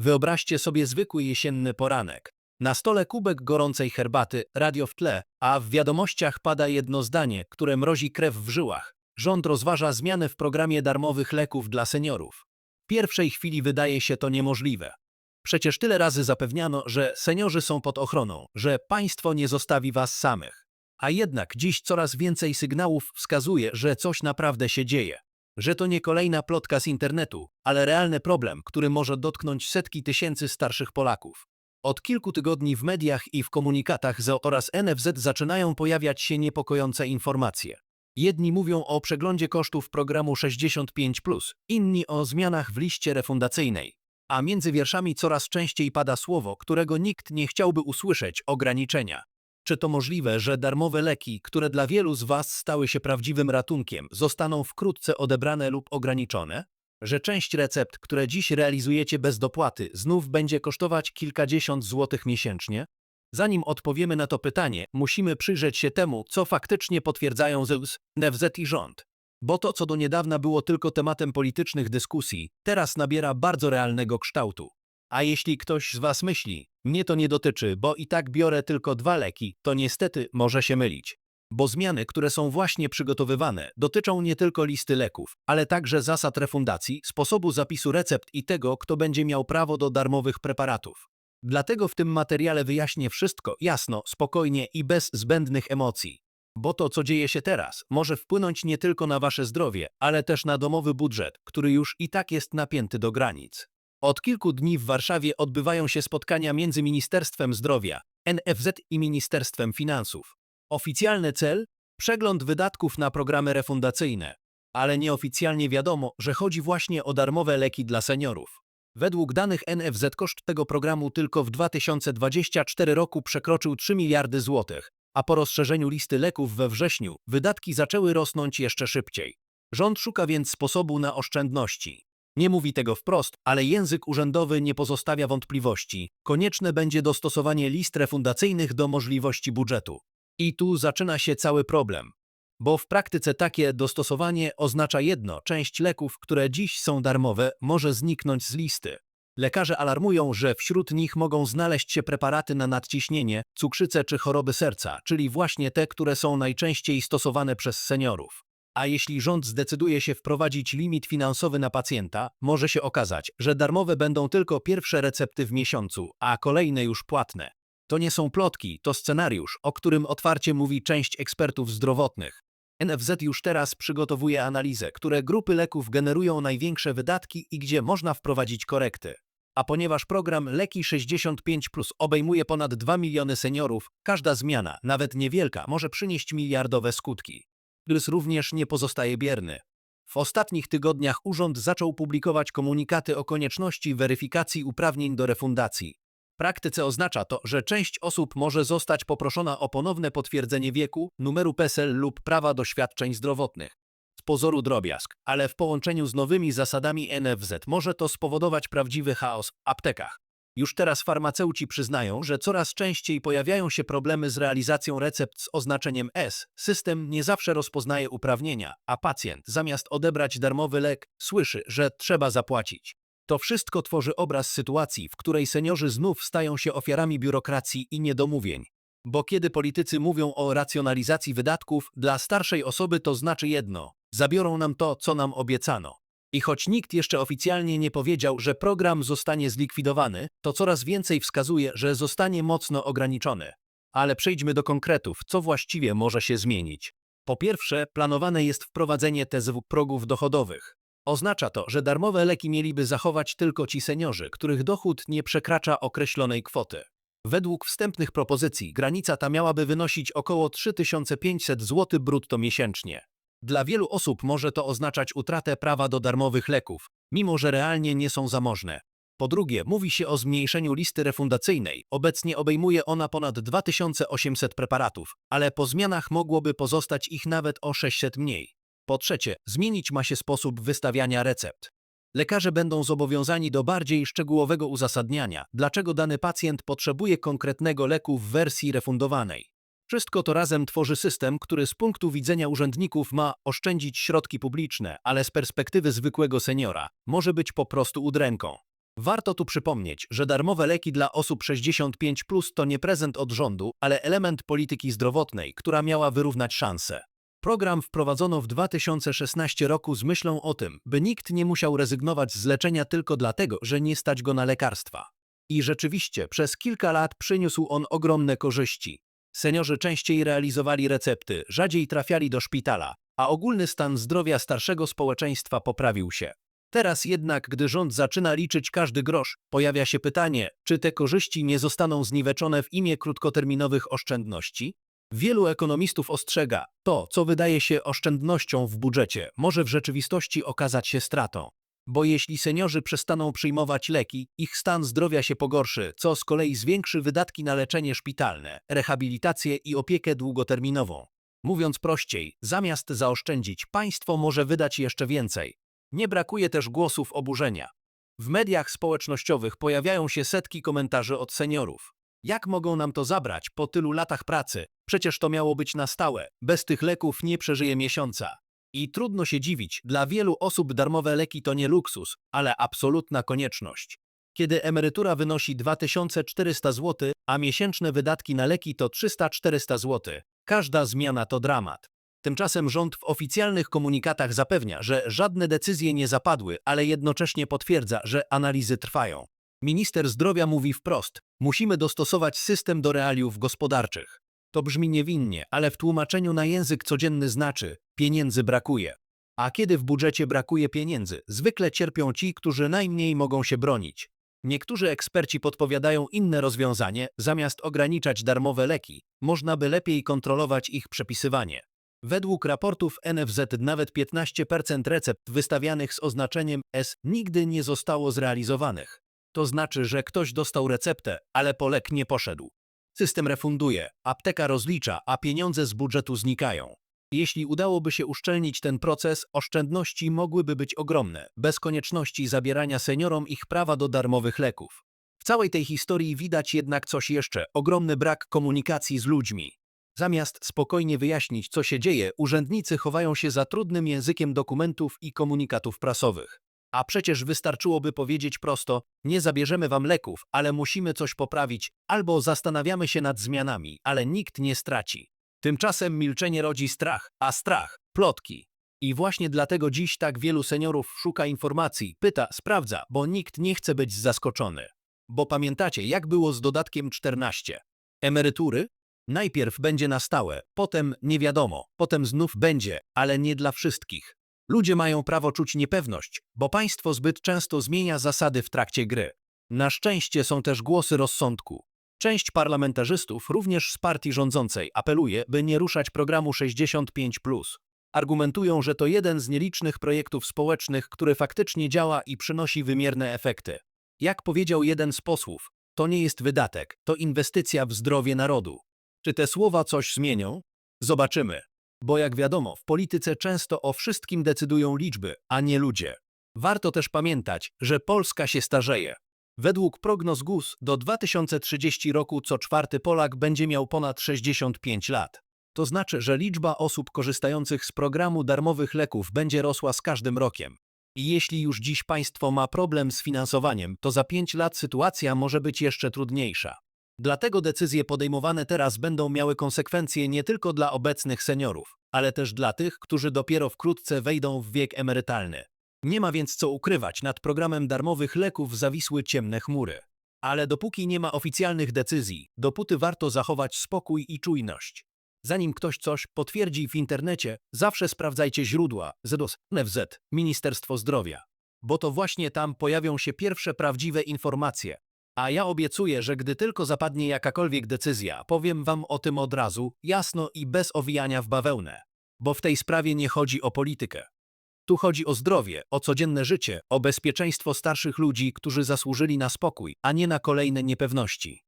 Wyobraźcie sobie zwykły jesienny poranek. Na stole kubek gorącej herbaty, radio w tle, a w wiadomościach pada jedno zdanie, które mrozi krew w żyłach. Rząd rozważa zmianę w programie darmowych leków dla seniorów. W pierwszej chwili wydaje się to niemożliwe. Przecież tyle razy zapewniano, że seniorzy są pod ochroną, że państwo nie zostawi was samych. A jednak dziś coraz więcej sygnałów wskazuje, że coś naprawdę się dzieje. Że to nie kolejna plotka z internetu, ale realny problem, który może dotknąć setki tysięcy starszych Polaków. Od kilku tygodni w mediach i w komunikatach ZO oraz NFZ zaczynają pojawiać się niepokojące informacje. Jedni mówią o przeglądzie kosztów programu 65, inni o zmianach w liście refundacyjnej. A między wierszami coraz częściej pada słowo, którego nikt nie chciałby usłyszeć ograniczenia. Czy to możliwe, że darmowe leki, które dla wielu z Was stały się prawdziwym ratunkiem, zostaną wkrótce odebrane lub ograniczone? Że część recept, które dziś realizujecie bez dopłaty, znów będzie kosztować kilkadziesiąt złotych miesięcznie? Zanim odpowiemy na to pytanie, musimy przyjrzeć się temu, co faktycznie potwierdzają ZUS, NFZ i rząd. Bo to, co do niedawna było tylko tematem politycznych dyskusji, teraz nabiera bardzo realnego kształtu. A jeśli ktoś z Was myśli, mnie to nie dotyczy, bo i tak biorę tylko dwa leki, to niestety może się mylić. Bo zmiany, które są właśnie przygotowywane, dotyczą nie tylko listy leków, ale także zasad refundacji, sposobu zapisu recept i tego, kto będzie miał prawo do darmowych preparatów. Dlatego w tym materiale wyjaśnię wszystko jasno, spokojnie i bez zbędnych emocji. Bo to, co dzieje się teraz, może wpłynąć nie tylko na wasze zdrowie, ale też na domowy budżet, który już i tak jest napięty do granic. Od kilku dni w Warszawie odbywają się spotkania między Ministerstwem Zdrowia, NFZ i Ministerstwem Finansów. Oficjalny cel? Przegląd wydatków na programy refundacyjne. Ale nieoficjalnie wiadomo, że chodzi właśnie o darmowe leki dla seniorów. Według danych NFZ koszt tego programu tylko w 2024 roku przekroczył 3 miliardy złotych, a po rozszerzeniu listy leków we wrześniu wydatki zaczęły rosnąć jeszcze szybciej. Rząd szuka więc sposobu na oszczędności. Nie mówi tego wprost, ale język urzędowy nie pozostawia wątpliwości. Konieczne będzie dostosowanie list refundacyjnych do możliwości budżetu. I tu zaczyna się cały problem. Bo w praktyce takie dostosowanie oznacza jedno: część leków, które dziś są darmowe, może zniknąć z listy. Lekarze alarmują, że wśród nich mogą znaleźć się preparaty na nadciśnienie, cukrzycę czy choroby serca, czyli właśnie te, które są najczęściej stosowane przez seniorów. A jeśli rząd zdecyduje się wprowadzić limit finansowy na pacjenta, może się okazać, że darmowe będą tylko pierwsze recepty w miesiącu, a kolejne już płatne. To nie są plotki, to scenariusz, o którym otwarcie mówi część ekspertów zdrowotnych. NFZ już teraz przygotowuje analizę, które grupy leków generują największe wydatki i gdzie można wprowadzić korekty. A ponieważ program Leki 65 Plus obejmuje ponad 2 miliony seniorów, każda zmiana, nawet niewielka, może przynieść miliardowe skutki. Rys również nie pozostaje bierny. W ostatnich tygodniach urząd zaczął publikować komunikaty o konieczności weryfikacji uprawnień do refundacji. W praktyce oznacza to, że część osób może zostać poproszona o ponowne potwierdzenie wieku, numeru PESEL lub prawa do świadczeń zdrowotnych. Z pozoru drobiazg, ale w połączeniu z nowymi zasadami NFZ może to spowodować prawdziwy chaos w aptekach. Już teraz farmaceuci przyznają, że coraz częściej pojawiają się problemy z realizacją recept z oznaczeniem S. System nie zawsze rozpoznaje uprawnienia, a pacjent, zamiast odebrać darmowy lek, słyszy, że trzeba zapłacić. To wszystko tworzy obraz sytuacji, w której seniorzy znów stają się ofiarami biurokracji i niedomówień. Bo kiedy politycy mówią o racjonalizacji wydatków, dla starszej osoby to znaczy jedno: zabiorą nam to, co nam obiecano. I choć nikt jeszcze oficjalnie nie powiedział, że program zostanie zlikwidowany, to coraz więcej wskazuje, że zostanie mocno ograniczony. Ale przejdźmy do konkretów, co właściwie może się zmienić. Po pierwsze, planowane jest wprowadzenie TZW progów dochodowych. Oznacza to, że darmowe leki mieliby zachować tylko ci seniorzy, których dochód nie przekracza określonej kwoty. Według wstępnych propozycji granica ta miałaby wynosić około 3500 zł brutto miesięcznie. Dla wielu osób może to oznaczać utratę prawa do darmowych leków, mimo że realnie nie są zamożne. Po drugie, mówi się o zmniejszeniu listy refundacyjnej. Obecnie obejmuje ona ponad 2800 preparatów, ale po zmianach mogłoby pozostać ich nawet o 600 mniej. Po trzecie, zmienić ma się sposób wystawiania recept. Lekarze będą zobowiązani do bardziej szczegółowego uzasadniania, dlaczego dany pacjent potrzebuje konkretnego leku w wersji refundowanej. Wszystko to razem tworzy system, który z punktu widzenia urzędników ma oszczędzić środki publiczne, ale z perspektywy zwykłego seniora może być po prostu udręką. Warto tu przypomnieć, że darmowe leki dla osób 65 plus to nie prezent od rządu, ale element polityki zdrowotnej, która miała wyrównać szanse. Program wprowadzono w 2016 roku z myślą o tym, by nikt nie musiał rezygnować z leczenia tylko dlatego, że nie stać go na lekarstwa. I rzeczywiście przez kilka lat przyniósł on ogromne korzyści. Seniorzy częściej realizowali recepty, rzadziej trafiali do szpitala, a ogólny stan zdrowia starszego społeczeństwa poprawił się. Teraz jednak, gdy rząd zaczyna liczyć każdy grosz, pojawia się pytanie, czy te korzyści nie zostaną zniweczone w imię krótkoterminowych oszczędności? Wielu ekonomistów ostrzega, to, co wydaje się oszczędnością w budżecie, może w rzeczywistości okazać się stratą. Bo jeśli seniorzy przestaną przyjmować leki, ich stan zdrowia się pogorszy, co z kolei zwiększy wydatki na leczenie szpitalne, rehabilitację i opiekę długoterminową. Mówiąc prościej, zamiast zaoszczędzić, państwo może wydać jeszcze więcej. Nie brakuje też głosów oburzenia. W mediach społecznościowych pojawiają się setki komentarzy od seniorów. Jak mogą nam to zabrać po tylu latach pracy? Przecież to miało być na stałe. Bez tych leków nie przeżyje miesiąca. I trudno się dziwić, dla wielu osób darmowe leki to nie luksus, ale absolutna konieczność. Kiedy emerytura wynosi 2400 zł, a miesięczne wydatki na leki to 300-400 zł, każda zmiana to dramat. Tymczasem rząd w oficjalnych komunikatach zapewnia, że żadne decyzje nie zapadły, ale jednocześnie potwierdza, że analizy trwają. Minister zdrowia mówi wprost: musimy dostosować system do realiów gospodarczych. To brzmi niewinnie, ale w tłumaczeniu na język codzienny znaczy: pieniędzy brakuje. A kiedy w budżecie brakuje pieniędzy, zwykle cierpią ci, którzy najmniej mogą się bronić. Niektórzy eksperci podpowiadają inne rozwiązanie, zamiast ograniczać darmowe leki, można by lepiej kontrolować ich przepisywanie. Według raportów NFZ nawet 15% recept wystawianych z oznaczeniem S nigdy nie zostało zrealizowanych. To znaczy, że ktoś dostał receptę, ale po lek nie poszedł. System refunduje, apteka rozlicza, a pieniądze z budżetu znikają. Jeśli udałoby się uszczelnić ten proces, oszczędności mogłyby być ogromne, bez konieczności zabierania seniorom ich prawa do darmowych leków. W całej tej historii widać jednak coś jeszcze ogromny brak komunikacji z ludźmi. Zamiast spokojnie wyjaśnić, co się dzieje, urzędnicy chowają się za trudnym językiem dokumentów i komunikatów prasowych. A przecież wystarczyłoby powiedzieć prosto: nie zabierzemy wam leków, ale musimy coś poprawić, albo zastanawiamy się nad zmianami, ale nikt nie straci. Tymczasem milczenie rodzi strach, a strach plotki. I właśnie dlatego dziś tak wielu seniorów szuka informacji, pyta, sprawdza, bo nikt nie chce być zaskoczony. Bo pamiętacie, jak było z dodatkiem 14? Emerytury? Najpierw będzie na stałe, potem nie wiadomo, potem znów będzie, ale nie dla wszystkich. Ludzie mają prawo czuć niepewność, bo państwo zbyt często zmienia zasady w trakcie gry. Na szczęście są też głosy rozsądku. Część parlamentarzystów, również z partii rządzącej, apeluje, by nie ruszać programu 65. Argumentują, że to jeden z nielicznych projektów społecznych, który faktycznie działa i przynosi wymierne efekty. Jak powiedział jeden z posłów, to nie jest wydatek, to inwestycja w zdrowie narodu. Czy te słowa coś zmienią? Zobaczymy. Bo jak wiadomo, w polityce często o wszystkim decydują liczby, a nie ludzie. Warto też pamiętać, że Polska się starzeje. Według prognoz GUS do 2030 roku co czwarty Polak będzie miał ponad 65 lat. To znaczy, że liczba osób korzystających z programu darmowych leków będzie rosła z każdym rokiem. I jeśli już dziś państwo ma problem z finansowaniem, to za 5 lat sytuacja może być jeszcze trudniejsza. Dlatego decyzje podejmowane teraz będą miały konsekwencje nie tylko dla obecnych seniorów, ale też dla tych, którzy dopiero wkrótce wejdą w wiek emerytalny. Nie ma więc co ukrywać, nad programem darmowych leków zawisły ciemne chmury. Ale dopóki nie ma oficjalnych decyzji, dopóty warto zachować spokój i czujność. Zanim ktoś coś potwierdzi w internecie, zawsze sprawdzajcie źródła ZDOS, NFZ, Ministerstwo Zdrowia. Bo to właśnie tam pojawią się pierwsze prawdziwe informacje, a ja obiecuję, że gdy tylko zapadnie jakakolwiek decyzja, powiem wam o tym od razu, jasno i bez owijania w bawełnę. Bo w tej sprawie nie chodzi o politykę. Tu chodzi o zdrowie, o codzienne życie, o bezpieczeństwo starszych ludzi, którzy zasłużyli na spokój, a nie na kolejne niepewności.